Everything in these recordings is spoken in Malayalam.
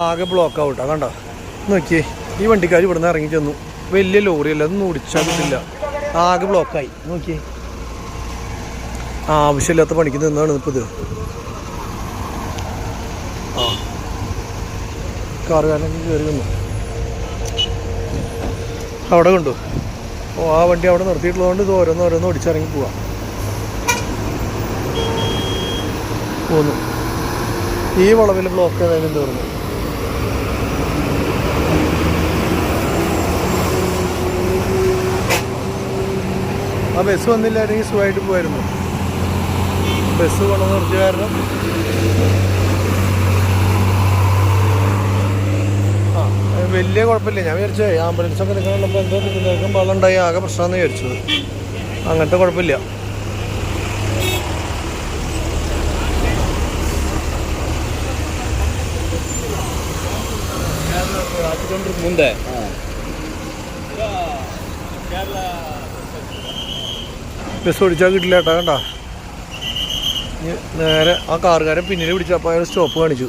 ആകെ ബ്ലോക്ക് ആവട്ടോ കണ്ടോ? നോക്കിയേ ഈ വണ്ടിക്കാർ ഇവിടുന്ന് ഇറങ്ങി ചെന്നു. വലിയ ലോറിയല്ല അതൊന്നും ഓടിച്ചാൽ കിട്ടില്ല ആകെ ബ്ലോക്കായി നോക്കിയേ. ആവശ്യമില്ലാത്ത പണിക്ക് നിന്നാണ് ഇപ്പോൾ ഇത്. ആ. കാറുകാരനൊക്കെ കയറി വന്നു. അവിടെ കണ്ടു? ഓ ആ വണ്ടി അവിടെ നിർത്തിയിട്ടുള്ളതുകൊണ്ട് ഇത് ഓരോന്ന് ഓരോന്ന് ഓടിച്ചിറങ്ങി പോവാം. പോന്നു. ഈ വളവിൽ ബ്ലോക്ക് ഏതായാലും തീർന്നു ആ ബസ് വന്നില്ലായിരുന്നെങ്കിൽ സുഖമായിട്ട് പോയിരുന്നു ബസ് കൊണ്ടു നിർത്തിയ കാരണം. ആ വലിയ കുഴപ്പമില്ല. ഞാൻ വിചാരിച്ചു ആംബുലൻസ് ഒക്കെ നിൽക്കണുള്ളപ്പോൾ എന്തോ നിൽക്കും വെള്ളം ഉണ്ടായി ആകെ പ്രശ്നമെന്ന് വിചാരിച്ചത് അങ്ങനത്തെ കുഴപ്പമില്ല. ಮುಂದೆ ബസ് ഓടിച്ചാൽ കിട്ടില്ല കേട്ടോ കണ്ടാ? നേരെ ആ കാറുകാരൻ പിന്നിൽ പിടിച്ചപ്പോൾ അയാൾ സ്റ്റോപ്പ് കാണിച്ചു.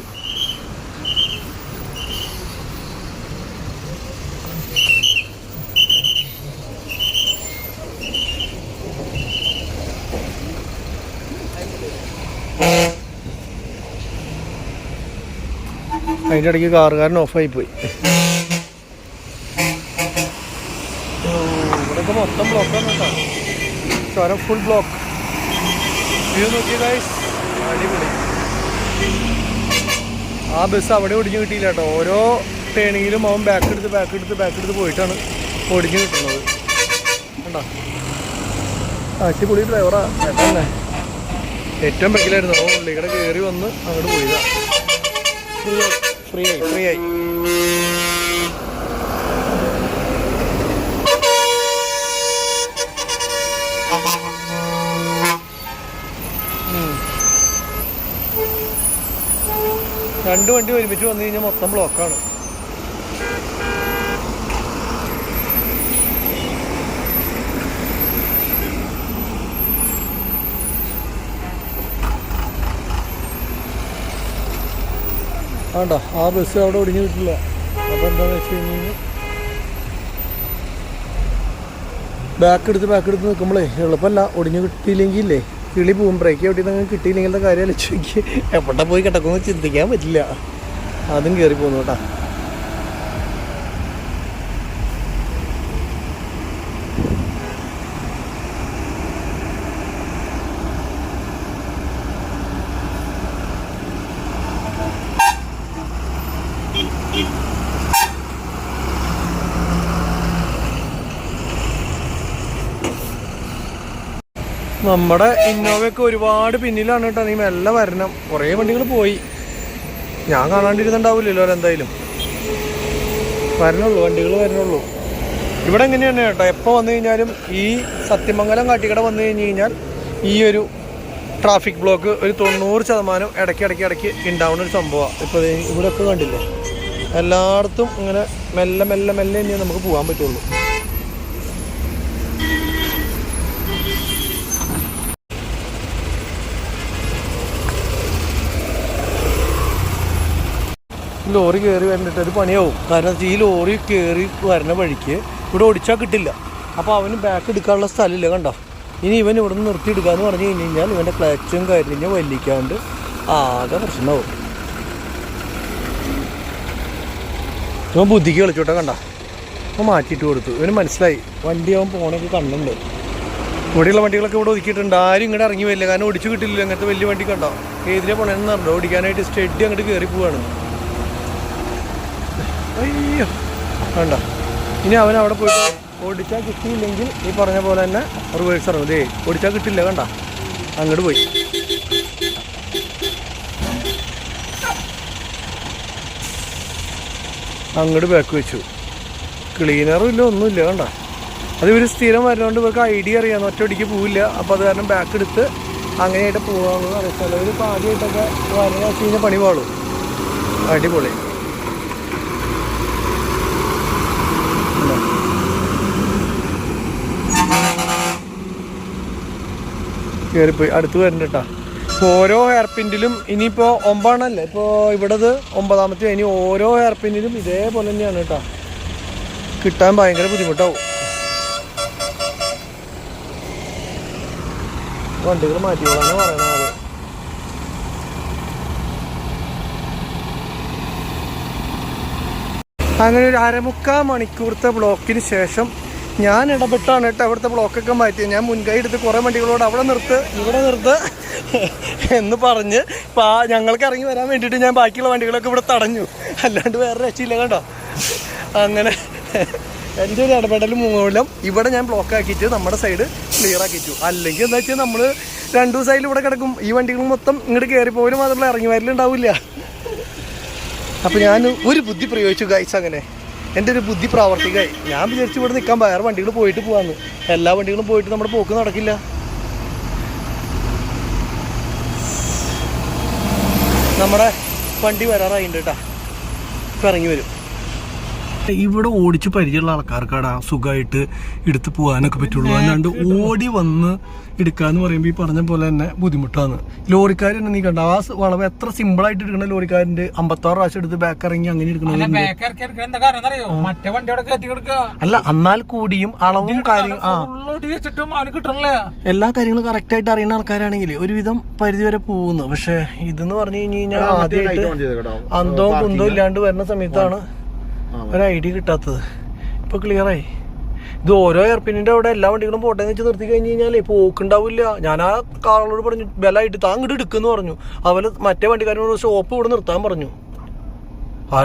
അതിന്റെ ഇടയ്ക്ക് കാറുകാരൻ ഓഫായി പോയി ഇവിടെ ഇവിടെയൊക്കെ മൊത്തം ബ്ലോക്കാണ് കേട്ടോ. ചുരം ഫുൾ ബ്ലോക്ക് വ്യൂ നോക്കിയതായി ആ ബസ് അവിടെ ഒടിഞ്ഞു കിട്ടിയില്ല കേട്ടോ. ഓരോ ടേണിങ്ങിലും അവൻ ബാക്ക് എടുത്ത് ബാക്ക് എടുത്ത് ബാക്ക് എടുത്ത് പോയിട്ടാണ് ഒടിഞ്ഞു കിട്ടുന്നത്. കണ്ടോ? അടിപൊളി ഡ്രൈവറാ ചേട്ടന്നെ ഏറ്റവും പെട്ടിലായിരുന്നു അവൻ ഉള്ളിക്കടെ കയറി വന്ന് അങ്ങോട്ട് പോയതാ. ഫ്രീ ആയി. ഫ്രീ ആയി ഫ്രീ ആയി. രണ്ട് വണ്ടി ഒരുമിച്ച് വന്നു കഴിഞ്ഞാൽ മൊത്തം ബ്ലോക്കാണ് വേണ്ട ആ ബസ് അവിടെ ഒടിഞ്ഞു കിട്ടില്ല. അപ്പോൾ എന്താണെന്ന് വെച്ച് കഴിഞ്ഞാൽ ബാക്ക് എടുത്ത് ബാക്ക് എടുത്ത് നിൽക്കുമ്പോഴേ എളുപ്പമല്ല ഒടിഞ്ഞു ഇല്ലേ കിളി ബ്രേക്ക് നിന്ന് നിങ്ങൾ കിട്ടിയില്ലെങ്കിലത്തെ കാര്യം? ആലോചിച്ച് എവിടെ പോയി കിടക്കുമെന്ന് ചിന്തിക്കാൻ പറ്റില്ല. അതും കയറി പോകുന്നു കേട്ടാ. നമ്മുടെ ഇന്നോവയൊക്കെ ഒരുപാട് പിന്നിലാണ് കേട്ടോ. നീ മെല്ല വരണം. കുറേ വണ്ടികൾ പോയി. ഞാൻ കാണാണ്ടിരുന്നുണ്ടാവില്ലല്ലോ എന്തായാലും വരണുള്ളൂ വണ്ടികൾ വരണുള്ളൂ. ഇവിടെ എങ്ങനെയാണ് കേട്ടോ? എപ്പോൾ വന്നു കഴിഞ്ഞാലും ഈ സത്യമംഗലം കാട്ടിക്കട വന്നു കഴിഞ്ഞ് കഴിഞ്ഞാൽ ഈ ഒരു ട്രാഫിക് ബ്ലോക്ക് ഒരു തൊണ്ണൂറ് ശതമാനം ഇടയ്ക്ക് ഇടയ്ക്ക് ഇടയ്ക്ക് ഉണ്ടാവുന്ന ഒരു സംഭവമാണ് ഇപ്പോൾ ഇവിടെയൊക്കെ കണ്ടില്ലേ? എല്ലായിടത്തും ഇങ്ങനെ മെല്ലെ മെല്ലെ മെല്ലെ ഇനി നമുക്ക് പോകാൻ പറ്റുള്ളൂ. ലോറി കയറി വന്നിട്ട് അത് പണിയാവും. കാരണം ഈ ലോറി കയറി വരുന്ന വഴിക്ക് ഇവിടെ ഓടിച്ചാൽ കിട്ടില്ല. അപ്പോൾ അവന് ബാക്ക് എടുക്കാനുള്ള സ്ഥലമില്ല കണ്ടോ? ഇനി ഇവൻ ഇവിടെ നിന്ന് നിർത്തി എടുക്കാന്ന് പറഞ്ഞു കഴിഞ്ഞ് കഴിഞ്ഞാൽ ഇവന്റെ ക്ലച്ചും കാര്യം വലിക്കാണ്ട് ആകെ പ്രശ്നമാവും. ഇവൻ ബുദ്ധിക്ക് കളിച്ചോട്ടെ കണ്ട? അപ്പോൾ മാറ്റിയിട്ട് കൊടുത്തു. ഇവന് മനസ്സിലായി. വണ്ടി അവൻ പോകണമെങ്കിൽ കണ്ണുണ്ട്. ഇവിടെയുള്ള വണ്ടികളൊക്കെ ഇവിടെ ഒതുക്കിയിട്ടുണ്ട്. ആരും ഇങ്ങോട്ട് ഇറങ്ങി വരില്ല. കാരണം ഓടിച്ചു കിട്ടില്ല അങ്ങനത്തെ വലിയ വണ്ടി കണ്ടോ? ഏതിലെ പോണെന്ന് പറഞ്ഞു ഓടിക്കാനായിട്ട് സ്റ്റെഡി അങ്ങോട്ട് കയറി പോവാണ്. അയ്യോ വേണ്ട. ഇനി അവൻ അവിടെ പോയിട്ട് ഓടിച്ചാൽ കിട്ടിയില്ലെങ്കിൽ ഈ പറഞ്ഞ പോലെ തന്നെ റിവേഴ്സ് ഇറങ്ങും. ദേ ഓടിച്ചാൽ കിട്ടില്ല കണ്ട? അങ്ങോട്ട് പോയി. അങ്ങോട്ട് ബാക്ക് വെച്ചു. ക്ലീനറും ഇല്ല ഒന്നുമില്ല കണ്ട? അത് ഇവർ സ്ഥിരം വരുന്നതുകൊണ്ട് ഇവർക്ക് ഐഡിയ അറിയാം. ഒറ്റയടിക്ക് പോവില്ല. അപ്പോൾ അത് കാരണം ബാക്ക് എടുത്ത് അങ്ങനെയായിട്ട് പോകാമെന്ന് അറിയാം ചിലവർ ഇപ്പോൾ ആദ്യമായിട്ടൊക്കെ വരണ വെച്ച് കഴിഞ്ഞാൽ പണി പാടും അടിപൊളി. കയറിപ്പോയി അടുത്ത് വരണ്ട കേട്ടാ ഓരോ ഹെയർ പിന്നിലും ഇനിയിപ്പോൾ ഒമ്പതെണ്ണല്ലേ ഇപ്പോൾ ഇവിടത് ഒമ്പതാമത്തെ ഇനി ഓരോ ഹെയർ പിന്നിലും ഇതേപോലെ തന്നെയാണ് കേട്ടോ കിട്ടാൻ ഭയങ്കര ബുദ്ധിമുട്ടാവും. വണ്ടികൾ മാറ്റിയോളാണ് പറയുന്നത് അങ്ങനെ ഒരു അരമുക്കാൽ മണിക്കൂർത്തെ ബ്ലോക്കിന് ശേഷം ഞാൻ ഇടപെട്ടാണ് കേട്ടോ അവിടുത്തെ ബ്ലോക്കൊക്കെ മാറ്റിയത് ഞാൻ മുൻകൈ എടുത്ത് കുറേ വണ്ടികളോട് അവിടെ നിർത്ത് ഇവിടെ നിർത്ത് എന്ന് പറഞ്ഞ് പാ ഞങ്ങൾക്ക് ഇറങ്ങി വരാൻ വേണ്ടിയിട്ട് ഞാൻ ബാക്കിയുള്ള വണ്ടികളൊക്കെ ഇവിടെ തടഞ്ഞു. അല്ലാണ്ട് വേറെ രക്ഷയില്ല കേട്ടോ അങ്ങനെ എന്റെ ഒരു ഇടപെടൽ മൂലം ഇവിടെ ഞാൻ ബ്ലോക്ക് ആക്കിയിട്ട് നമ്മുടെ സൈഡ് ക്ലിയർ ആക്കിച്ചു അല്ലെങ്കിൽ എന്താ വെച്ചാൽ നമ്മൾ രണ്ടു സൈഡിൽ ഇവിടെ കിടക്കും. ഈ വണ്ടികൾ മൊത്തം ഇങ്ങോട്ട് കയറി പോലും മാത്രമല്ല ഇറങ്ങി വരലുണ്ടാവില്ല. അപ്പൊ ഞാൻ ഒരു ബുദ്ധി പ്രയോഗിച്ചു ഗൈസ് അങ്ങനെ. എന്റെ ഒരു ബുദ്ധി പ്രാവർത്തികമായി. ഞാൻ വിചാരിച്ചു ഇവിടെ നിൽക്കാൻ വേറെ വണ്ടികൾ പോയിട്ട് പോകാമെന്ന് എല്ലാ വണ്ടികളും പോയിട്ട് നമ്മുടെ പോക്ക് നടക്കില്ല. നമ്മുടെ വണ്ടി വരാറായിട്ടുണ്ട് കേട്ടോ ഇപ്പം ഇറങ്ങി വരും. ഇവിടെ ഓടിച്ച് പരിചയമുള്ള ആൾക്കാർക്കാടാ സുഖമായിട്ട് എടുത്ത് പോകാനൊക്കെ പറ്റുള്ളൂ. അല്ലാണ്ട് ഓടി വന്ന് എടുക്കാന്ന് പറയുമ്പോൾ ഈ പറഞ്ഞ പോലെ തന്നെ ബുദ്ധിമുട്ടാണ്. ലോറിക്കാർ തന്നെ നീ കണ്ട? ആ വളവ് എത്ര സിമ്പിൾ ആയിട്ട് എടുക്കണ ലോറിക്കാരന്റെ അമ്പത്താറ് പ്രാവശ്യം എടുത്ത് ബാക്ക് ഇറങ്ങി അങ്ങനെ കൊടുക്കുക. അല്ല എന്നാൽ കൂടിയും അളവും കാര്യം ആ. എല്ലാ കാര്യങ്ങളും കറക്റ്റ് ആയിട്ട് അറിയുന്ന ആൾക്കാരാണെങ്കിൽ ഒരുവിധം പരിധി വരെ പോകുന്നു. പക്ഷെ ഇതെന്ന് പറഞ്ഞു കഴിഞ്ഞു കഴിഞ്ഞാൽ ആദ്യമായിട്ട് അന്തോ കുന്തോ ഇല്ലാണ്ട് വരുന്ന സമയത്താണ് ഒരു ഐഡിയ കിട്ടാത്തത്. ഇപ്പൊ ക്ലിയറായി ഇത് ഓരോ എയർപിന്നിന്റെ അവിടെ എല്ലാ വണ്ടികളും പോട്ടെ വെച്ച് നിർത്തി കഴിഞ്ഞ് കഴിഞ്ഞാൽ പോക്കുണ്ടാവില്ല. ഞാൻ ആ കാറിനോട് പറഞ്ഞു ബലമായിട്ട് താൻ ഇങ്ങോട്ട് എടുക്കുന്നു പറഞ്ഞു. അവർ മറ്റേ വണ്ടിക്കാരനോട് ഷോപ്പ് ഇവിടെ നിർത്താൻ പറഞ്ഞു.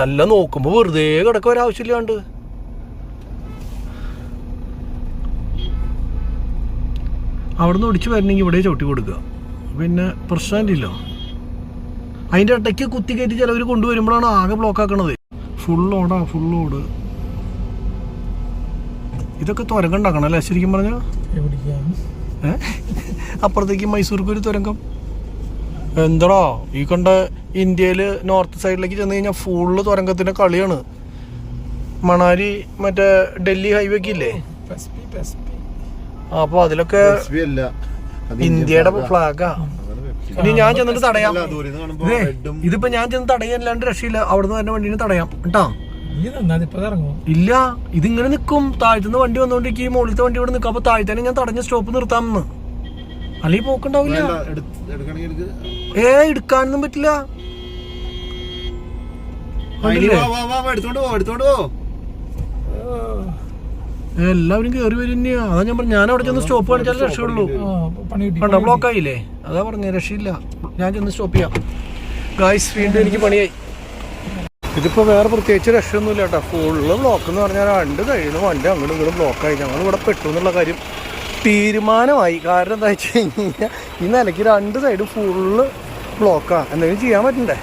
അല്ല നോക്കുമ്പോ വെറുതെ കിടക്ക ഒരാവശ്യമില്ലാണ്ട്. നിന്ന് ഒടിച്ച് വരണമെങ്കിൽ ഇവിടെ ചവിട്ടി കൊടുക്കുക. പിന്നെ പ്രശ്നമില്ലല്ലോ. അതിന്റെ ഇടയ്ക്ക് കുത്തി കയറ്റി ചിലവർ കൊണ്ടുവരുമ്പോഴാണ് ആകെ ബ്ലോക്ക് ആക്കണത്. ഫുൾ ഓടാ ഫുൾ ഓട് ഇതൊക്കെ തുരങ്കണ്ടാക്കണം അല്ലേ? ശരിക്കും പറഞ്ഞാൽ? അപ്പുറത്തേക്ക് മൈസൂർക്ക് ഒരു തുരങ്കം. എന്തടാ? ഈ കണ്ട ഇന്ത്യയിൽ നോർത്ത് സൈഡിലേക്ക് ചെന്ന് കഴിഞ്ഞാൽ ഫുള്ള് തുരങ്കത്തിന്റെ കളിയാണ്. മണാലി മറ്റേ ഡൽഹി ഹൈവേ ഒക്കെ ഇല്ലേ? അപ്പൊ അതിലൊക്കെ ഇന്ത്യയുടെ ഫ്ലാഗാ ഇനി ഞാൻ ചെന്നിട്ട് തടയാം. ഇതേ, ഇതിപ്പോ ഞാൻ ചെന്ന് തടയാല്ലാണ്ട് രക്ഷയില്ല. അവിടുന്ന് തന്നെ വണ്ടീനെ തടയാം. കേട്ടോ? ഇല്ല ഇതിങ്ങനെ നിൽക്കും താഴ്ത്തുന്ന വണ്ടി വന്നോണ്ടിരിക്കും. ഈ മുകളിലത്തെ വണ്ടി ഇവിടെ നിൽക്കും അപ്പൊ താഴ്ത്തേനെ ഞാൻ തടഞ്ഞ സ്റ്റോപ്പ് നിർത്താമെന്ന്. അല്ലെങ്കിൽ പോക്കുണ്ടാവില്ല? ഏ എടുക്കാനൊന്നും പറ്റില്ല. കണ്ടില്ലേ? എല്ലാവരും കേറി വരും തന്നെയാ അതാ ഞാൻ പറഞ്ഞു ഞാൻ അവിടെ ചെന്ന് സ്റ്റോപ്പ് കാണിച്ചാൽ രക്ഷയുള്ളൂ. പണി കിട്ടി കണ്ടോ ബ്ലോക്ക് ആയില്ലേ? അതാ പറഞ്ഞ രക്ഷയില്ല. ഞാൻ ചെന്ന് സ്റ്റോപ്പ് ചെയ്യാം. ഗായ്സ് വീണ്ടും എനിക്ക് പണിയായി. ഇതിപ്പോ വേറെ പ്രത്യേകിച്ച് രക്ഷയൊന്നുമില്ല കേട്ടോ. ഫുള്ള് ബ്ലോക്ക് എന്ന് പറഞ്ഞാൽ രണ്ട് കഴിയുന്ന വണ്ടി അങ്ങോട്ടും ഇങ്ങോട്ടും ബ്ലോക്കായി ഞങ്ങൾ ഇവിടെ പെട്ടു എന്നുള്ള കാര്യം തീരുമാനമായി. കാരണം എന്താ വെച്ച് കഴിഞ്ഞാൽ ഈ നിലയ്ക്ക് രണ്ട് സൈഡ് ഫുള്ള് ബ്ലോക്കാ എന്തെങ്കിലും ചെയ്യാൻ പറ്റണ്ടേ?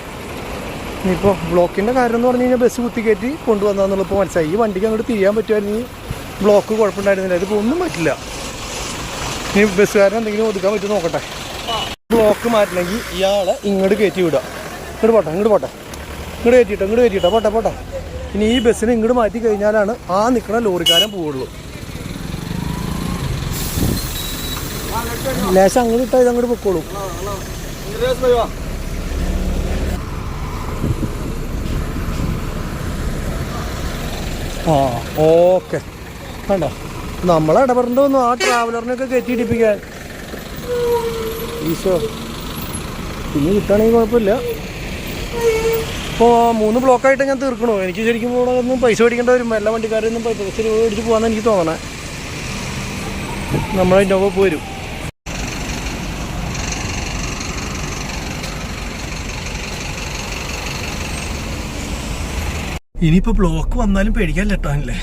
ഇനിയിപ്പോൾ ബ്ലോക്കിന്റെ കാര്യം എന്ന് പറഞ്ഞു കഴിഞ്ഞാൽ ബസ് കുത്തിക്കയറ്റി കൊണ്ടുവന്നാന്നുള്ളപ്പോൾ മനസ്സിലായി. ഈ വണ്ടിക്ക് അങ്ങോട്ട് തിരിയാൻ പറ്റുമായിരുന്നെങ്കിൽ ബ്ലോക്ക് കുഴപ്പമുണ്ടായിരുന്നില്ല. ഇതിപ്പോൾ ഒന്നും പറ്റില്ല. ഇനി ബസ്സുകാരൻ എന്തെങ്കിലും ഒതുക്കാൻ പറ്റും നോക്കട്ടെ. ബ്ലോക്ക് മാറ്റണമെങ്കിൽ ഇയാളെ ഇങ്ങോട്ട് കയറ്റി വിടുക. ഇങ്ങോട്ട് പോട്ടെ ഇങ്ങോട്ട് പോട്ടെ. ഇങ്ങോട്ട് കയറ്റിട്ടോ ഇങ്ങോട്ട് കയറ്റിട്ടോ പോട്ടെ പോട്ടെ. ഇനി ഈ ബസ്സിനെ ഇങ്ങോട്ട് മാറ്റി കഴിഞ്ഞാലാണ് ആ നിൽക്കുന്ന ലോറിക്കാരൻ പോവുള്ളൂ. ലേശം അങ്ങോട്ട് ഇട്ടാൽ അങ്ങോട്ട് പൊക്കോളൂ. ആ ഓക്കെ. കണ്ടോ? നമ്മളെ ഇടപെടേണ്ടി വന്നു. ആ ട്രാവലറിനൊക്കെ കയറ്റിയിടിപ്പിക്കാൻ. ഈശോ. പിന്നെ കിട്ടുകയാണെങ്കിൽ കുഴപ്പമില്ല. ഇപ്പോൾ മൂന്ന് ബ്ലോക്കായിട്ട് ഞാൻ തീർക്കണോ. എനിക്ക് ശരിക്കും ഇവിടെ ഒന്നും പൈസ മേടിക്കേണ്ട വരും. എല്ലാ വണ്ടിക്കാരൊന്നും പൈസ മേടിച്ച് പോകാമെന്ന് എനിക്ക് തോന്നണേ. നമ്മളതിന്റെ ഒപ്പം പോരും ഇനിയിപ്പോൾ ബ്ലോക്ക് വന്നാലും പേടിക്കാൻ ലെട്ടാണല്ലേ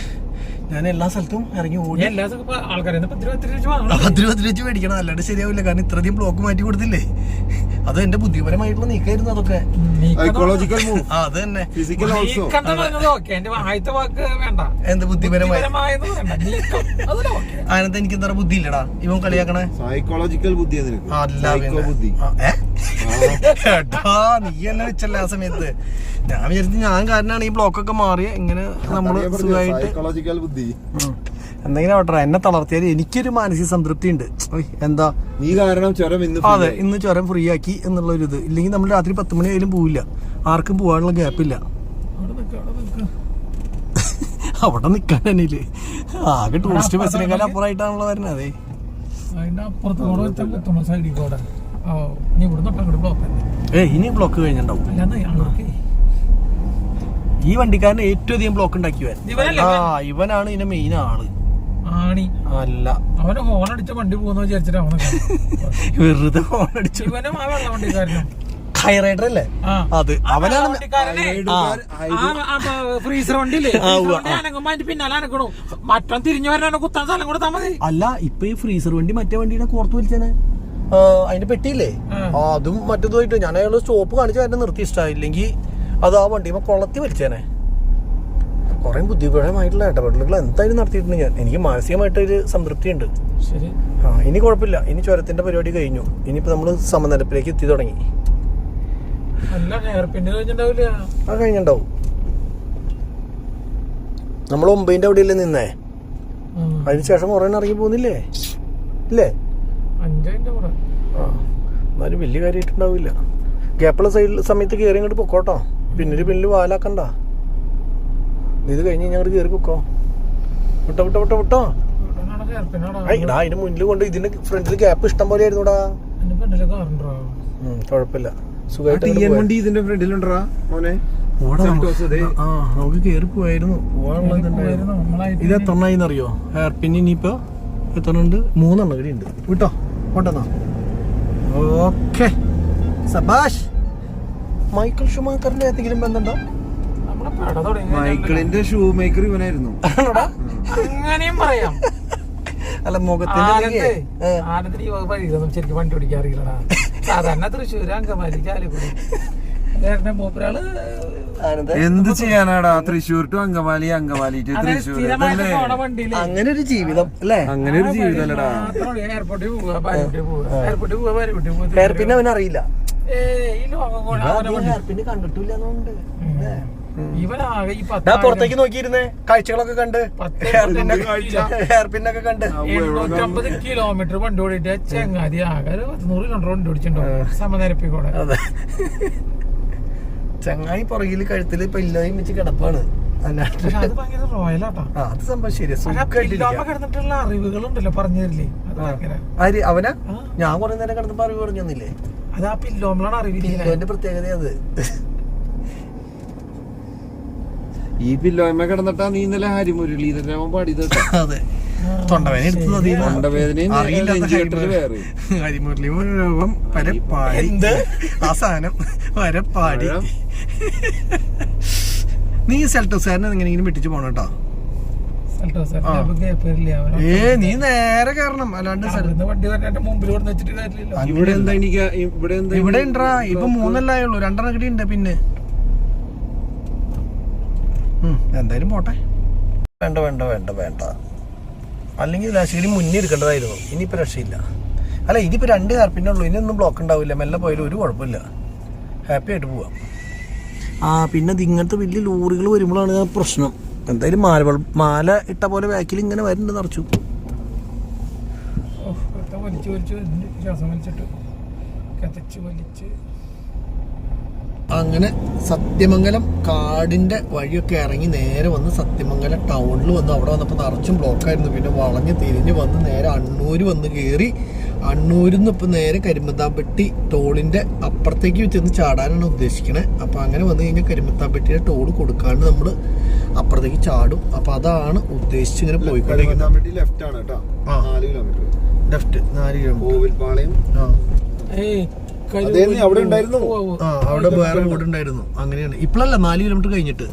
ഞാൻ എല്ലാ സ്ഥലത്തും ഇറങ്ങി ഓടി. എല്ലാ ആൾക്കാരെ പത്ത് രൂപ പത്ത് രൂപ വെച്ച് മേടിക്കണം. അല്ലാണ്ട് ശരിയാവില്ല. കാരണം ഇത്രയധികം ബ്ലോക്ക് മാറ്റി കൊടുത്തില്ലേ? അത് എന്റെ ബുദ്ധിപരമായിട്ടുള്ള നീക്കായിരുന്നു അതൊക്കെ. സൈക്കോളജിക്കൽ മൂവ് ആ അത് തന്നെ. ഫിസിക്കൽ ഓൾസോ നീക്കം പറഞ്ഞത് ഓക്കെ എന്റെ ആദ്യത്തെ വാക്ക് വേണ്ട. എന്ത് ബുദ്ധിപരമായി? അതിനകത്ത് എനിക്ക് എന്താ ബുദ്ധി ഇല്ലടാ. ഇവൻ കളിയാക്കണേ. സൈക്കോളജിക്കൽ ബുദ്ധി അല്ല സൈക്കോ ബുദ്ധി. ആ, ഏട്ടാ നീ എന്നെ വെച്ചല്ലേ ആ സമയത്ത്. ഞാൻ വിചാരിച്ചു ഞാൻ കാരണമാണ് ഈ ബ്ലോക്കൊക്കെ മാറിയ. ഇങ്ങനെ നമ്മൾ സുഖമായിട്ട് സൈക്കോളജിക്കൽ ബുദ്ധി. എന്തെങ്കിലും ആവട്ടെ എന്നെ തളർത്തിയാൽ എനിക്കൊരു മാനസിക സംതൃപ്തി ഉണ്ട് എന്താ? നീ കാരണം ചുരം ഇന്ന് അതെ ഇന്ന് ചുരം ഫ്രീ ആക്കി എന്നുള്ള ഒരു ഇത്. ഇല്ലെങ്കിൽ നമ്മൾ രാത്രി പത്ത് മണി ആയാലും പോവില്ല. ആർക്കും പോകാനുള്ള ഗ്യാപ്പില്ല അവിടെ നിക്ക്, അവിടെ നിക്ക്. അവിടെ നിക്കാൻ തന്നെയില്ലേ ആകെ ടൂറിസ്റ്റ് ബസ്സിനേക്കാൾ അപ്പുറമായിട്ടാണല്ലോ വരുന്നത്. അതെ അതിന്റെ അപ്പുറത്ത് സൈഡിൽ കൂടെ. ഇനി ഇവിടുന്ന് അങ്ങോട്ട് ബ്ലോക്ക് ഏ ഇനി ബ്ലോക്ക് കഴിഞ്ഞിട്ടുണ്ടാവും. ഈ വണ്ടിക്കാരൻ ഏറ്റവും അധികം ബ്ലോക്ക് ഉണ്ടാക്കിയവൻ. ആ ഇവനാണ് ഇതിന്റെ മെയിൻ ആൾ. ആണി. അല്ല. അവന് ഹോൺ അടിച്ച വണ്ടി പോകുന്ന വിചാരിച്ചിട്ട് വെറുതെ ഫോൺ അടിച്ചു. ഇവനും ആ വെള്ള വണ്ടിക്കാരനും. ഹൈറൈഡർ അല്ലേ? അത്. അവനാണ് വണ്ടിക്കാരനെ. ഫ്രീസർ വണ്ടിയില്ലേ. പിന്നാലെ അനക്കണു മറ്റം തിരിഞ്ഞു വരാനോ കുത്താൻ സ്ഥലം കൊടുത്താൽ മതി. അല്ല ഇപ്പൊ ഈ ഫ്രീസർ വണ്ടി മറ്റേ വണ്ടിയുടെ കോർത്ത് വലിച്ചാണ് അതിന്റെ പെട്ടിയില്ലേ? അതും മറ്റേതുമായിട്ട് ഞാൻ അയാൾ സ്റ്റോപ്പ് കാണിച്ച് അതിനെ നിർത്തി ഇഷ്ടമായില്ലെങ്കിൽ അത് ആ വണ്ടിയുമ്പോ കൊളത്തി വലിച്ചേനെ. കൊറേ ബുദ്ധിപരമായിട്ടുള്ള ഇടപെടലുകൾ എന്തായാലും നടത്തിയിട്ടുണ്ട് ഞാൻ. എനിക്ക് മാനസികമായിട്ടൊരു സംതൃപ്തി ഉണ്ട് ശരി. ആ ഇനി കുഴപ്പമില്ല. ഇനി ചുരത്തിന്റെ പരിപാടി കഴിഞ്ഞു. ഇനിയിപ്പോ നമ്മൾ സമനിരപ്പിലേക്ക് എത്തി തുടങ്ങി. ആ കഴിഞ്ഞിണ്ടാവും. നമ്മൾ ഒമ്പതിന്റെ അവിടെയല്ലേ നിന്നേ? അതിന് ശേഷം കുറെ ഇറങ്ങി പോകുന്നില്ലേ? ഇല്ലേ? എന്നാലും വലിയ കാര്യമായിട്ടുണ്ടാവില്ല ഗ്യാപ്പുള്ള സൈഡിൽ സമയത്ത് കയറി ഇങ്ങോട്ട് പൊക്കോട്ടോ. പിന്നിൽ പിന്നിൽ വാലാക്കണ്ട. ഇത് കഴിഞ്ഞ് ഞങ്ങൾ കയറി പൊക്കോ. വിട്ടോ വിട്ടോ വിട്ടോ വിട്ടോ. ഇടാ അതിന് മുന്നിൽ കൊണ്ട് ഇതിന് ഫ്രണ്ടിൽ ഗ്യാപ്പ് ഇഷ്ടം പോലെ ആയിരുന്നുടാ. കുഴപ്പമില്ല സുഖമായിട്ട്. വണ്ടി ഇതിന്റെ ഫ്രണ്ടിലുണ്ടാ മോനെ. ഓടാ. സെൽറ്റോസ് ദേ. ആ നമുക്ക് പോയായിരുന്നു. ഇത് എത്ര എണ്ണായിന്നറിയോ ഹെയർ പിന്നെ ഇനിയിപ്പോ എത്ര ഉണ്ട് മൂന്നെണ്ണം കൂടി ഉണ്ട്. വിട്ടോ. പോട്ടെന്നാ ഓക്കെ. സബാഷ് മൈക്കിൾ ഷുമാക്കറിന്റെ ഏതെങ്കിലും ബന്ധമുണ്ടോ? മൈക്കിളിന്റെ ഷൂ മേക്കർ ഇവനായിരുന്നു? അങ്ങനെയും പറയാം. അല്ല മുഖത്തിന്റെ ആനന്ദ് ആനന്ദിന് ശരിക്കും വണ്ടി ഓടിക്കാൻ അറിയില്ലടാ. സാധാരണ തൃശ്ശൂർ അങ്കമാലി ചാലക്കുടി മൂപ്പരാൾ എന്ത് ചെയ്യാനാടാ? Thrissur to Angamaly Angamaly to Thrissur. അങ്ങനെ ഒരു ജീവിതം അല്ലേ? അങ്ങനെ ഒരു എയർപോർട്ടിൽ പാരിക്കുട്ടി പോവുക എയർപോർട്ടിൽ ഇവനാകെ ഈ പത്ത് ഞാൻ പുറത്തേക്ക് നോക്കിയിരുന്നേ? കാഴ്ചകളൊക്കെ കണ്ട്. ഹെയർപിന്നൊക്കെ കണ്ട്. എഴുന്നൂറ്റമ്പത് കിലോമീറ്റർ വണ്ടി ഓടിയിട്ട് ചെങ്ങാതി ആകെ പത്തുനൂറ് നൂറ് കിലോമീറ്റർ വണ്ടി ഓടിച്ചിട്ടുണ്ടോ സമനിരപ്പി കൂടെ പുറകിൽ കഴുത്തിൽ ഇപ്പൊ ഇല്ലായും പില്ലോയും വെച്ച് കിടപ്പാണ്. അത് സംഭവം ശരിയാ. കിടന്നിട്ടുള്ള അറിവുകളുണ്ടല്ലോ പറഞ്ഞു തരില്ലേ? ആര്? അവനാ. ഞാൻ കുറെ നേരം കിടന്നപ്പോ അറിവ് പറഞ്ഞൊന്നില്ലേ അത് ആ പില്ലോമലാണ് പില്ലോന്റെ പ്രത്യേകത അത്. ഈ പില്ലോയ്മ കിടന്നിട്ടാ നീ ഇന്നലെ ഹരിമുരളീധരൻ പാടിയത്. അതെ. തൊണ്ടവേന എടുത്തത്. ഹരിമുരളി രോഗം പരപ്പാടി സാധനം വരപ്പാടി. നീ സെൽട്ടോസാരനെ ഇങ്ങനെ വെട്ടിച്ച് പോണം കേട്ടോ. ഏ നീ നേരെ കാരണം അല്ലാണ്ട് ഇവിടെ എന്താ എനിക്ക് ഇവിടെ എന്താ ഇവിടെ ഉണ്ടാ ഇപ്പൊ മൂന്നല്ലായുള്ളൂ രണ്ടെണ്ണം കൂടി ഉണ്ട് പിന്നെ. എന്തായാലും പോട്ടെ. വേണ്ട വേണ്ട വേണ്ട വേണ്ട. അല്ലെങ്കിൽ ശരി മുന്നേ എടുക്കേണ്ടതായിരുന്നു. ഇനിയിപ്പോൾ രക്ഷയില്ല. അല്ല ഇതിപ്പോ രണ്ട് കാർപ്പിന്റെ ഉള്ളൂ. ഇനിയൊന്നും ബ്ലോക്ക് ഉണ്ടാവില്ല. മെല്ലെ പോയാലും ഒരു കുഴപ്പമില്ല. ഹാപ്പി ആയിട്ട് പോവാം. ആ പിന്നെ ഇത് ഇങ്ങനത്തെ വലിയ ലോറികൾ വരുമ്പോഴാണ് പ്രശ്നം. എന്തായാലും മാല മാല ഇട്ട പോലെ ബാക്കിൽ ഇങ്ങനെ വരുന്നുണ്ട് നിറച്ചു. വലിച്ചു വലിച്ച്. ശ്വാസം വലിച്ചിട്ട്. കതച്ച് വലിച്ച്. അങ്ങനെ സത്യമംഗലം കാടിന്റെ വഴിയൊക്കെ ഇറങ്ങി നേരെ വന്ന് സത്യമംഗലം ടൗണിൽ വന്ന്. അവിടെ വന്നപ്പോൾ നിറച്ചും ബ്ലോക്കായിരുന്നു പിന്നെ വളഞ്ഞ് തിരിഞ്ഞ് വന്ന് നേരെ അണ്ണൂർ വന്ന് കയറി അണ്ണൂരിൽ നിന്ന് ഇപ്പം നേരെ കരിമത്താപ്പെട്ടി ടോളിന്റെ അപ്പുറത്തേക്ക് ചെന്ന് ചാടാനാണ് ഉദ്ദേശിക്കണേ. അപ്പോൾ അങ്ങനെ വന്നു കഴിഞ്ഞാൽ കരിമത്താപ്പെട്ടിയുടെ ടോൾ കൊടുക്കാണ്ട് നമ്മൾ അപ്പുറത്തേക്ക് ചാടും. അപ്പോൾ അതാണ് ഉദ്ദേശിച്ച് ഇങ്ങനെ പോയിക്കൊണ്ടിരിക്കുന്നത്. ലെഫ്റ്റ് ആണ് കേട്ടോ. ആ. നാല് കിലോമീറ്റർ ലെഫ്റ്റ് നാല് കിലോമീറ്റർ കോവിൽപാളയം. ആ. ഏയ് അവിടെ ഉണ്ടായിരുന്നു? ആ അവിടെ വേറെ വീട് ഉണ്ടായിരുന്നു. അങ്ങനെയാണ്. ഇപ്പോഴല്ല നാല് കിലോമീറ്റർ കഴിഞ്ഞിട്ട്.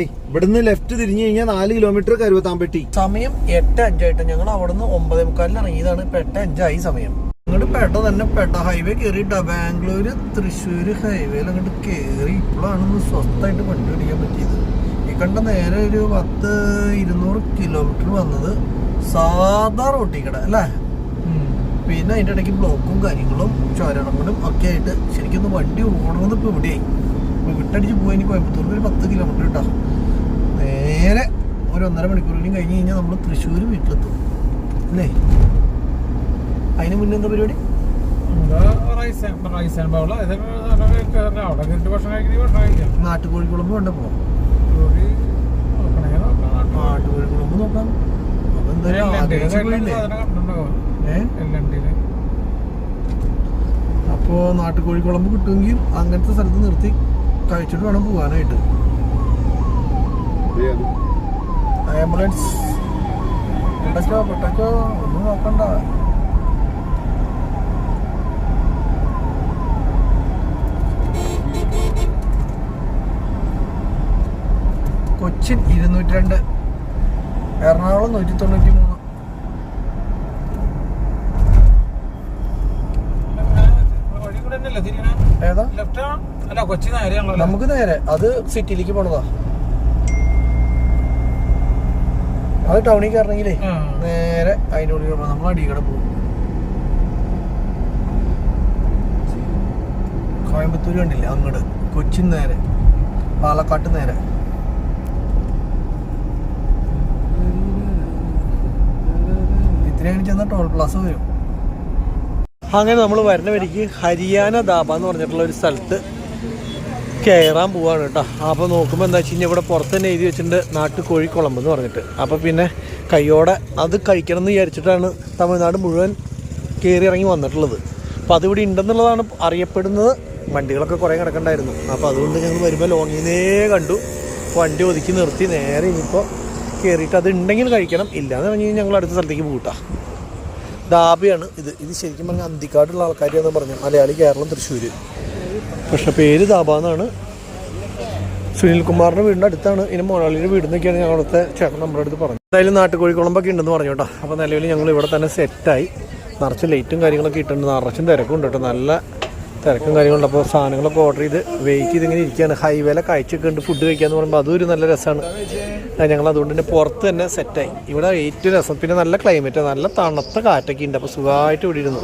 ഏയ് ഇവിടുന്ന് ലെഫ്റ്റ് തിരിഞ്ഞു കഴിഞ്ഞാൽ നാല് കിലോമീറ്റർ കരുവത്താമ്പെട്ടി സമയം എട്ട് അഞ്ചായിട്ട് ഞങ്ങൾ അവിടെ നിന്ന് ഒമ്പതേ മുക്കാലിന് ഇറങ്ങിയതാണ്. ഇപ്പൊ എട്ട് അഞ്ചായി സമയം. അങ്ങോട്ട് പെട്ട തന്നെ പെട്ട ഹൈവേ കയറിയിട്ടാ ബാംഗ്ലൂര് തൃശ്ശൂർ ഹൈവേയിൽ അങ്ങോട്ട് കയറി ഇപ്പോഴാണ് ഒന്ന് സ്വസ്ഥമായിട്ട് വണ്ടി ഓടിക്കാൻ പറ്റിയത്. ഈ കണ്ട നേരെ ഒരു പത്ത് ഇരുന്നൂറ് കിലോമീറ്റർ വന്നത് സാധാ റോട്ടിക്കട അല്ലേ. പിന്നെ അതിന്റെ ഇടയ്ക്ക് ബ്ലോക്കും കാര്യങ്ങളും ചോരണങ്ങളും ഒക്കെ ആയിട്ട് ശരിക്കും ഒന്ന് വണ്ടി ഓടണമെന്ന് ഇപ്പോൾ ഇവിടെയായി. ഇപ്പോൾ വിട്ടടിച്ച് പോയി എനിക്ക് കോയമ്പത്തൂർക്ക് ഒരു പത്ത് കിലോമീറ്റർ കേട്ടോ നേരെ ഒരു ഒന്നര മണിക്കൂർ കഴിഞ്ഞ് കഴിഞ്ഞാൽ നമ്മൾ തൃശ്ശൂർ വീട്ടിലെത്തും. അല്ലേ? അതിന് മുന്നേ എന്താ പരിപാടി? എന്താ റൈസ് പോകാം നാട്ടുകോഴി കുളമ്പ് ബൗൾ അവിടെ കയറിട്ട് ഭക്ഷണം കഴിക്കുന്ന ഭക്ഷണം കഴിക്കാം നാട്ടുകോഴിക്കുളമ്പ് വേണ്ട പോകാം ജോലി നോക്കണമെങ്കിൽ നോക്കാം നാട്ടുകോഴിക്കുളമ്പ് നോക്കാം അതെന്തായാലും ഏ അപ്പോൾ നാട്ടുകോഴിക്കുളമ്പ് കിട്ടുമെങ്കിൽ അങ്ങനത്തെ സ്ഥലത്ത് നിർത്തി കഴിച്ചിട്ട് വേണം പോകാനായിട്ട്. ആംബുലൻസ്. പെട്ടച്ചോ പെട്ടക്കോ ഒന്നും നോക്കണ്ട. കൊച്ചിൻ ഇരുന്നൂറ്റി രണ്ട് എറണാകുളം നൂറ്റി തൊണ്ണൂറ്റി മൂന്ന് ഏതാ ലെഫ്റ്റ് അല്ല കൊച്ചി നേരെയാണല്ലോ നമുക്ക് നേരെ. അത് സിറ്റിയിലേക്ക് പോണതാ. അത് ടൗണിൽ കയറണമെങ്കിലേ നേരെ അതിന്റെ ഉള്ളിൽ പോകണം നമ്മൾ അടിക്കട പോകും. കോയമ്പത്തൂർ കണ്ടില്ലേ? അങ്ങോട്ട് കൊച്ചി നേരെ. പാലക്കാട്ട് നേരെ. ഇത്രയാണ് ചെന്ന ടോൾ പ്ലാസ വരും. അങ്ങനെ നമ്മൾ വരുന്ന വരിക്ക് ഹരിയാന ദാബ എന്ന് പറഞ്ഞിട്ടുള്ള ഒരു സ്ഥലത്ത് കയറാൻ പോവാണ് കേട്ടോ. അപ്പോൾ നോക്കുമ്പോൾ എന്താ വെച്ച് കഴിഞ്ഞാൽ ഇവിടെ പുറത്ത് തന്നെ എഴുതി വെച്ചിട്ടുണ്ട് നാട്ടുകോഴി കുളമ്പ് എന്ന് പറഞ്ഞിട്ട്. അപ്പോൾ പിന്നെ കയ്യോടെ അത് കഴിക്കണം എന്ന് വിചാരിച്ചിട്ടാണ് തമിഴ്നാട് മുഴുവൻ കയറി ഇറങ്ങി വന്നിട്ടുള്ളത്. അപ്പോൾ അതിവിടെ ഉണ്ടെന്നുള്ളതാണ് അറിയപ്പെടുന്നത്. വണ്ടികളൊക്കെ കുറേ കിടക്കണ്ടായിരുന്നു. അപ്പോൾ അതുകൊണ്ട് ഞങ്ങൾ വരുമ്പോൾ ലോങ്ങിനേ കണ്ടു. വണ്ടി ഒതുക്കി നിർത്തി നേരെ ഇനിയിപ്പോൾ കയറിയിട്ട് അത് ഉണ്ടെങ്കിൽ കഴിക്കണം. ഇല്ലാന്ന് പറഞ്ഞു ഞങ്ങൾ അടുത്ത സ്ഥലത്തേക്ക് പോകട്ടാ ദാബിയാണ് ഇത്. ഇത് ശരിക്കും പറഞ്ഞാൽ അന്തിക്കാടുള്ള ആൾക്കാരെന്ന് പറഞ്ഞു. മലയാളി കേരളം തൃശ്ശൂർ പക്ഷെ പേര് ദാബാന്നാണ് എന്നാണ്. സുനിൽകുമാറിന്റെ വീടിന്റെ അടുത്താണ്. ഇനി മൊഴാളിയുടെ വീട് എന്നൊക്കെയാണ് ഞങ്ങളത്തെ ചേട്ടൻ നമ്മുടെ അടുത്ത് പറഞ്ഞു എന്തായാലും നാട്ടുകോഴിക്കുളമ്പൊക്കെ ഉണ്ടെന്ന് പറഞ്ഞു കേട്ടോ അപ്പോൾ നിലവിൽ ഞങ്ങൾ ഇവിടെ തന്നെ സെറ്റായി. നിറച്ച് ലൈറ്റും കാര്യങ്ങളൊക്കെ ഇട്ടുണ്ട് നിറച്ചും തിരക്കും ഉണ്ട് കേട്ടോ. നല്ല തിരക്കും കാര്യങ്ങളുണ്ട്. അപ്പോൾ സാധനങ്ങളൊക്കെ ഓർഡർ ചെയ്ത് വെയിറ്റ് ചെയ്ത് ഇങ്ങനെ ഇരിക്കുകയാണ്. ഹൈവേലെ കാഴ്ചയൊക്കെ ഉണ്ട് ഫുഡ് കഴിക്കാന്ന് പറയുമ്പോൾ ഒരു നല്ല രസമാണ്. ഞങ്ങൾ അതുകൊണ്ട് തന്നെ പുറത്ത് തന്നെ സെറ്റായി. ഇവിടെ ഏറ്റവും രസം. പിന്നെ നല്ല ക്ലൈമറ്റ് നല്ല തണുത്ത കാറ്റൊക്കെ ഉണ്ട്. അപ്പോൾ സുഖമായിട്ട് ഇവിടെ ഇരുന്നു.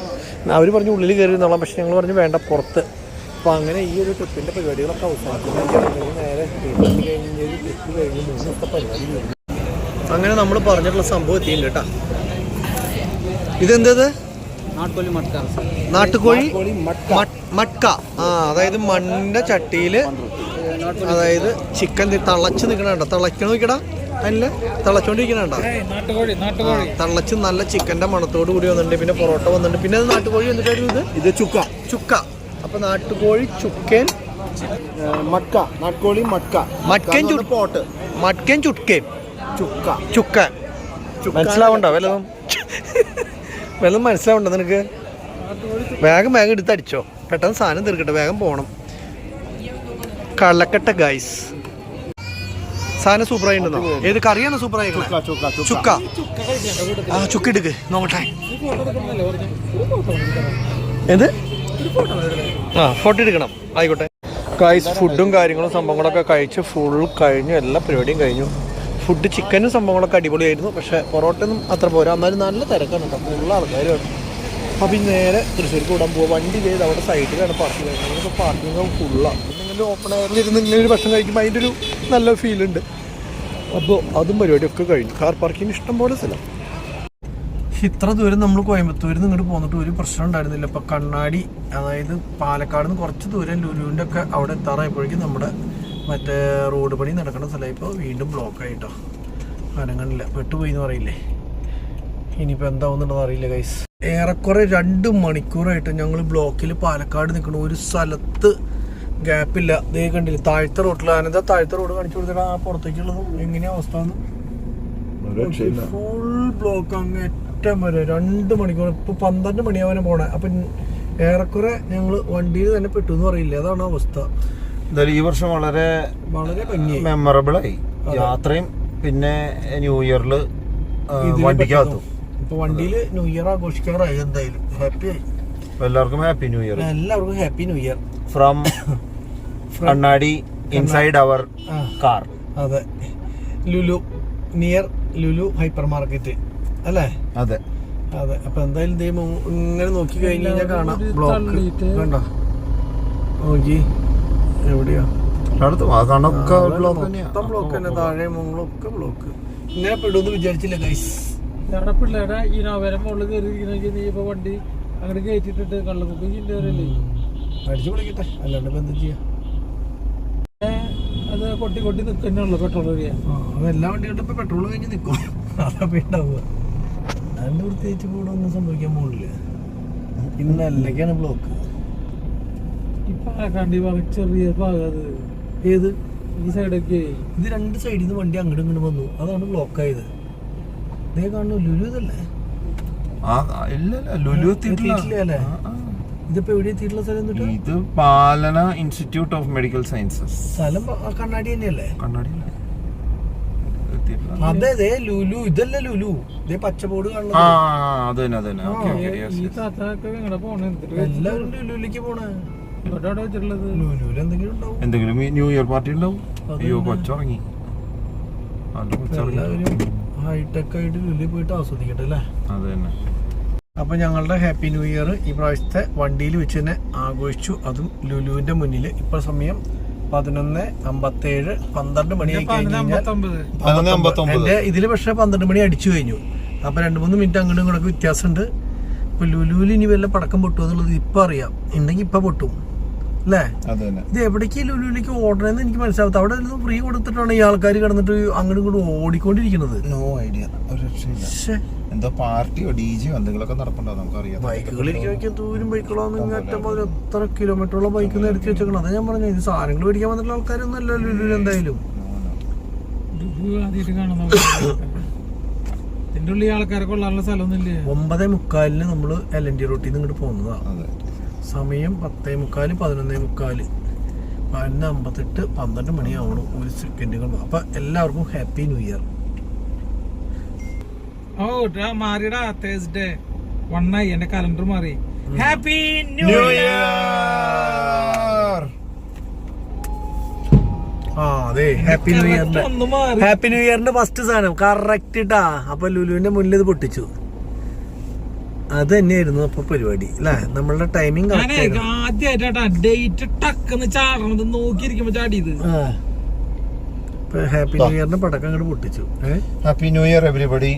അവർ പറഞ്ഞു ഉള്ളിൽ കയറി ഇരുന്നോളാം. പക്ഷേ ഞങ്ങൾ പറഞ്ഞു വേണ്ട പുറത്ത് അപ്പോൾ അങ്ങനെ ഈ ഒരു ട്രിപ്പിന്റെ പരിപാടികളൊക്കെ അവസാനിക്കുന്നു. നേരെ കഴിഞ്ഞ് ഒരു ട്രിപ്പ് കഴിഞ്ഞ് മൂന്ന് ദിവസത്തെ പരിപാടി കഴിഞ്ഞു. അങ്ങനെ നമ്മൾ പറഞ്ഞിട്ടുള്ള സംഭവം എത്തിയിട്ടുണ്ട് കേട്ടോ. ഇതെന്തത്? നാട്ടുകോഴി മട്ട്- മട്ക ആ അതായത് മണ്ണിന്റെ ചട്ടിയിൽ അതായത് ചിക്കൻ തിളച്ച് നിൽക്കണ തിളയ്ക്കണ നോക്കിടാ അതിൽ തിളച്ചോണ്ടിരിക്കണണ്ട? തിളച്ച് നല്ല ചിക്കന്റെ മണത്തോട് കൂടി വന്നിട്ടുണ്ട്. പിന്നെ പൊറോട്ട വന്നിട്ടുണ്ട്. പിന്നെ അത് നാട്ടുകോഴി എന്നിട്ടായിരുന്നു ഇത്? ഇത് ചുക്ക. ചുക്ക. അപ്പൊ നാട്ടുകോഴി ചുക്കൻ മക്ക. നാട്ടുകോഴി മക്ക. മക്കൻ ചുട്ട് പോട്ട്. മട്ക്കൻ ചുക്കൻ ചുക്ക. ചുക്ക. മനസ്സിലാവണ്ടോ? വല്ലതും വല്ലതും മനസ്സിലാവണ്ടോ നിനക്ക്? വേഗം വേഗം എടുത്ത് അടിച്ചോ. പെട്ടെന്ന് സാധനം തീർക്കട്ടെ. വേഗം പോണം. കള്ളക്കട്ട ഗൈസ് സാധനം സൂപ്പറായി ഉണ്ടെന്നോ ഏത് കറിയാണ് സൂപ്പറായി ചുക്ക ചുക്ക ചുക്ക. ആ ചുക്ക എടുക്ക്. നോക്കട്ടെ. എന്ത്? ആ ഫോട്ടോ എടുക്കണം. ആയിക്കോട്ടെ. ഗൈസ് ഫുഡും കാര്യങ്ങളും സംഭവങ്ങളൊക്കെ കഴിച്ച് ഫുൾ കഴിഞ്ഞു. എല്ലാ പരിപാടിയും കഴിഞ്ഞു. ഫുഡ് ചിക്കനും സംഭവങ്ങളൊക്കെ അടിപൊളിയായിരുന്നു. പക്ഷേ പൊറോട്ടയൊന്നും അത്ര പോരാ. എന്നാലും നല്ല തിരക്കാണ് കേട്ടോ. ഫുള്ള ആൾക്കാരാണ് അപ്പം ഇനി നേരെ തൃശ്ശൂർക്ക് വിടാൻ പോവാം. വണ്ടി ചെയ്ത് അവിടെ സൈഡിലാണ് പാർക്കിംഗ് ചെയ്യുന്നത് പാർക്കിംഗ് ഫുള്ളാണ് പിന്നെ ഓപ്പൺ എയറിൽ ഇങ്ങനെ ഒരു ഭക്ഷണം കഴിക്കുമ്പോൾ അതിന്റെ ഒരു നല്ല ഫീലുണ്ട് അപ്പോൾ അതും പരിപാടിയൊക്കെ കഴിഞ്ഞു. കാർ പാർക്കിങ്ങിന് ഇഷ്ടം പോലെ ഇത്ര ദൂരം നമ്മൾ കോയമ്പത്തൂരിൽ നിന്ന് ഇങ്ങോട്ട് പോന്നിട്ട് ഒരു പ്രശ്നം ഉണ്ടായിരുന്നില്ല. ഇപ്പൊ കണ്ണാടി അതായത് പാലക്കാട് നിന്ന് കുറച്ച് ദൂരം ലുലുവിന്റെ ഒക്കെ അവിടെ എത്താറായപ്പോഴേക്കും നമ്മുടെ മറ്റേ റോഡ് പണി നടക്കുന്ന സ്ഥലം ഇപ്പോൾ വീണ്ടും ബ്ലോക്ക് ആയിട്ടോ. അനങ്ങണില്ല പെട്ടുപോയി എന്ന് പറയില്ലേ? ഇനിയിപ്പോൾ എന്താവുന്നുണ്ടെന്ന് അറിയില്ല ഗൈസ് ഏറെക്കുറെ രണ്ട് മണിക്കൂറായിട്ട് ഞങ്ങൾ ബ്ലോക്കിൽ പാലക്കാട് നിൽക്കണ ഒരു സ്ഥലത്ത് ഗ്യാപ്പില്ല ദേ കണ്ടില്ല താഴ്ത്ത റോട്ടിൽ അനന്ത താഴ്ത്ത റോഡ് കാണിച്ചു കൊടുത്തിട്ട് ആ പുറത്തേക്കുള്ളതും എങ്ങനെയാ അവസ്ഥ ഫുൾ ബ്ലോക്ക് അങ്ങ് അറ്റം വരെ രണ്ട് മണിക്കൂർ ഇപ്പൊ പന്ത്രണ്ട് മണിയാവാനും പോണേ. അപ്പൊ ഏറെക്കുറെ ഞങ്ങൾ വണ്ടിയിൽ തന്നെ പെട്ടു എന്ന് പറയില്ല? അതാണ് അവസ്ഥ. എന്തായാലും ഈ വർഷം വളരെ വളരെ ഭംഗി മെമ്മറബിൾ ആയി. യാത്രയും പിന്നെ ന്യൂ ഇയറിൽ വണ്ടിക്കകത്തു. ഇപ്പൊ വണ്ടിയിൽ ന്യൂ ഇയർ ആഘോഷിക്കാറായി എന്തായാലും. ഹാപ്പി ആയി എല്ലാവർക്കും ഹാപ്പി ന്യൂ ഇയർ. എല്ലാവർക്കും happy new year. From Kannadi inside our car. അതെ. Lulu near Lulu hypermarket അല്ലേ? അതെ. അതെ. അപ്പൊ എന്തായാലും ദൈവം ഇങ്ങനെ നോക്കി കഴിഞ്ഞ് കഴിഞ്ഞാൽ കാണാം. ബ്ലോക്ക്. കണ്ടോ? നോക്കി. എവിടെയാ? മൊത്തം ബ്ലോക്ക് തന്നെ. താഴെ മുകളൊക്കെ ബ്ലോക്ക്. ഇങ്ങനെ പെടുമെന്ന് വിചാരിച്ചില്ല ഗൈസ് ഞങ്ങളുടെ പിള്ളേരെ ഇനോവരെ മുകളിൽ കയറി ഇരിക്കണമെങ്കിൽ നീ ഇപ്പൊ വണ്ടി അങ്ങോട്ട് കയറ്റിട്ടിട്ട് കള്ളക്കുപ്പി ചിന്തവരല്ലേ അടിച്ചു പൊളിക്കട്ടെ. അല്ലാണ്ട് ഇപ്പൊ എന്താ ചെയ്യാ? അത് കൊട്ടി കൊട്ടി നിൽക്കുന്നുള്ളു പെട്രോൾ ഇപ്പൊ പെട്രോൾ കഴിഞ്ഞ് നിൽക്കും അതാ ഉണ്ടാവുക. അതിന്റെ പ്രത്യേകിച്ച് കൂടെ ഒന്നും സംഭവിക്കാൻ ബ്ലോക്ക് ഇപ്പൊ ആക്കാണ്ട് ഈ ഭാഗം ചെറിയ ഭാഗം അത്? ഏത്? ഈ സൈഡൊക്കെ ഇത് രണ്ട് സൈഡിൽ നിന്ന് വണ്ടി അങ്ങോട്ട് ഇങ്ങോട്ട് വന്നു. അതാണ് ബ്ലോക്ക് ആയത്. ഇതേ കാണുന്നു ലുലു ഇതല്ലേ? ആ ഇല്ല ലുലു എത്തിയിട്ടില്ല. എത്തിയിട്ടില്ല അല്ലേ? ആ, ആ. ഇതിപ്പോ എവിടെ എത്തിയിട്ടുള്ള സ്ഥലം ഇത് Palana institute of medical sciences സ്ഥലം കണ്ണാടി തന്നെയല്ലേ? കണ്ണാടി അതെ ദേ ലുലു ഇതല്ലേ ലുലു. ഇതേ പച്ചബോർഡ് ആ കാണുന്നത് അത് തന്നെ അത് തന്നെ. ഓക്കെ ഓക്കെ ഈ താത്തൊക്കെ നിങ്ങളുടെ പോണേ. എല്ലാവരും ലുലുവിൽ എന്തെങ്കിലും ഉണ്ടാവും. എന്തെങ്കിലും ന്യൂ ഇയർ പാർട്ടി ഉണ്ടാവും? അയ്യോ. കൊച്ചുറങ്ങി. ഹൈടെക് ആയിട്ട് ലുലു പോയിട്ട് ആസ്വദിക്കട്ടെ അല്ലേ? അത് തന്നെ. അപ്പൊ ഞങ്ങളുടെ ഹാപ്പി ന്യൂ ഇയർ ഈ പ്രാവശ്യത്തെ വണ്ടിയിൽ വെച്ച് തന്നെ ആഘോഷിച്ചു. അതും ലുലുവിന്റെ മുന്നിൽ ഇപ്പൊ സമയം പതിനൊന്ന് അമ്പത്തേഴ് പന്ത്രണ്ട് മണി. എന്റെ ഇതിൽ പക്ഷെ പന്ത്രണ്ട് മണി അടിച്ചു കഴിഞ്ഞു. അപ്പൊ രണ്ട് മൂന്ന് മിനിറ്റ് അങ്ങോട്ടും ഇങ്ങോട്ടൊക്കെ വ്യത്യാസമുണ്ട്. ഇപ്പൊ ലുലുവിൽ ഇനി വല്ല പടക്കം പൊട്ടുമോ എന്നുള്ളത് ഇപ്പൊ അറിയാം. ഉണ്ടെങ്കിൽ ഇപ്പൊ പൊട്ടും. അല്ലേ ഇത് എവിടേക്ക് ലുലുവിലേക്ക് ഓടണമെന്ന് എനിക്ക് മനസ്സിലാവും അവിടെ നിന്ന് ഫ്രീ കൊടുത്തിട്ടാണ് ഈ ആൾക്കാർ കിടന്നിട്ട് അങ്ങോട്ടും ഇങ്ങോട്ടും ഓടിക്കൊണ്ടിരിക്കുന്നത്. നോ ഐഡിയ ഒരു എന്തോ പാർട്ടിയോ ഡി ജിയോ എന്തെങ്കിലുമൊക്കെ നടപ്പുണ്ടോ? നമുക്കറിയാം. ബൈക്കുകൾ ഇരിക്കാൻ ദൂരം ബൈക്കുകളോ അറ്റം മുതൽ എത്ര കിലോമീറ്ററോളം ബൈക്ക് നിരത്തി വെച്ചേക്കണം അതാ ഞാൻ പറഞ്ഞു ഇത് സാധനങ്ങൾ മേടിക്കാൻ വന്നിട്ടുള്ള ആൾക്കാരൊന്നും അല്ല ലുലു എന്തായാലും ഒമ്പതേ മുക്കാലിന് നമ്മൾ എൽ എൻ ഡി റൂട്ടിൽ നിന്ന് ഇങ്ങോട്ട് പോകുന്നതാ. അതെ. സമയം പത്തേ മുക്കാൽ പതിനൊന്നേ മുക്കാൽ. പതിനൊന്ന് അമ്പത്തെട്ട് പന്ത്രണ്ട് മണിയാവണം ഒരു സെക്കൻഡുകൾ. അപ്പൊ എല്ലാവർക്കും ഹാപ്പി ന്യൂ ഇയർ. ഓ മാറിയടാ തേഴ്സ്ഡേ. വണ്ണായി എന്റെ കലണ്ടർ മാറി. Happy new year! ഇയർ! ആ അതെ ഹാപ്പി ന്യൂ ഇയറിന്റെ ഹാപ്പി ന്യൂ ഇയറിന്റെ ഫസ്റ്റ് സാധനം. കറക്റ്റ് ഇട്ടാ അപ്പൊ ലുലുവിന്റെ മുന്നിൽ ഇത് പൊട്ടിച്ചു. അത് തന്നെയായിരുന്നു അപ്പൊ പരിപാടി അല്ലെ നമ്മളുടെ ടൈമിംഗ് ആദ്യമായിട്ടാ ഡേറ്റ് ടക്കെന്ന് ചാടണത് നോക്കിയിരിക്കുമ്പോ ചാടിയത്. ആ. ഇപ്പൊ ഹാപ്പി ന്യൂ ഇയറിന്റെ പടക്കം അങ്ങോട്ട് പൊട്ടിച്ചു. ഹാപ്പി ന്യൂ ഇയർ എവരിബഡി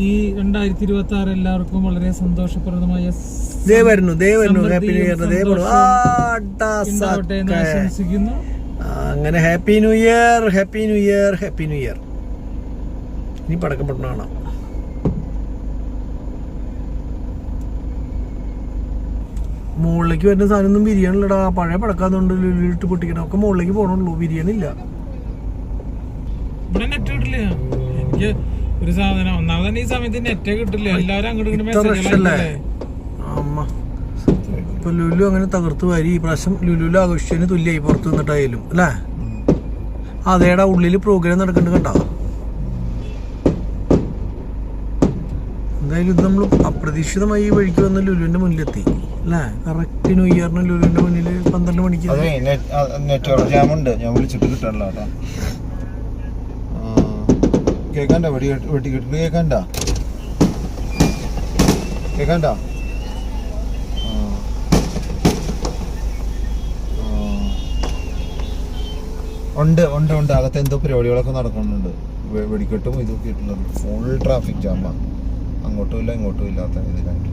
ഈ രണ്ടായിരത്തി ഇരുപത്തി ആറ് എല്ലാവർക്കും വളരെ സന്തോഷപ്രദമായ ദേ വരുന്നു ദേ വരുന്നു ഹാപ്പി ന്യൂ ഇയർ ദേ. ആശംസിക്കുന്നു. അങ്ങനെ happy new year happy new year happy new year ഇനി പടക്കം പൊട്ടണ കാണാം. മുകളിലേക്ക് വരുന്ന സാധനം ഒന്നും ബിരിയാണി ഇല്ലടാ പഴയ പടക്കാന്നുണ്ട് ഇട്ട് പൊട്ടിക്കണം. ഒക്കെ മുകളിലേക്ക് പോകണുള്ളൂ ബിരിയാണി ഇല്ല ഇവിടെ നെറ്റ് കിട്ടില്ല? എനിക്ക് ഒരു സാധനം. ഒന്നാമത് ഈ സമയത്ത് നെറ്റ് കിട്ടില്ല? എല്ലാവരും അങ്ങോട്ട് ഇപ്പൊ ലുലു അങ്ങനെ തകർത്ത് വരി. ഈ പ്രാവശ്യം ലുലുവിൽ ആഘോഷിച്ചതിന് തുല്യായി പുറത്ത് നിന്നിട്ടായാലും. അല്ലേ? അതേടാ ഉള്ളിൽ പ്രോഗ്രാം നടക്കുന്നുണ്ട് കണ്ടോ? എന്തായാലും ഇത് നമ്മൾ അപ്രതീക്ഷിതമായി ഈ വഴിക്ക് വന്ന് ലുലുവിന്റെ മുന്നിലെത്തി. ന്യൂ മണിക്ക്. നെറ്റ്വർക്ക് ജാം ഉണ്ട്. ഞാൻ വിളിച്ചിട്ട് വെടി. ഉണ്ട് ഉണ്ട് ഉണ്ട്. അകത്ത് എന്തോ പരിപാടികളൊക്കെ നടക്കുന്നുണ്ട്. വെടിക്കെട്ടും ഇതൊക്കെ ഇട്ടുള്ളത് ഫുൾ ട്രാഫിക് ജാമാ അങ്ങോട്ടും ഇല്ല ഇങ്ങോട്ടും ഇല്ലാത്ത ഇതിലായിട്ട്.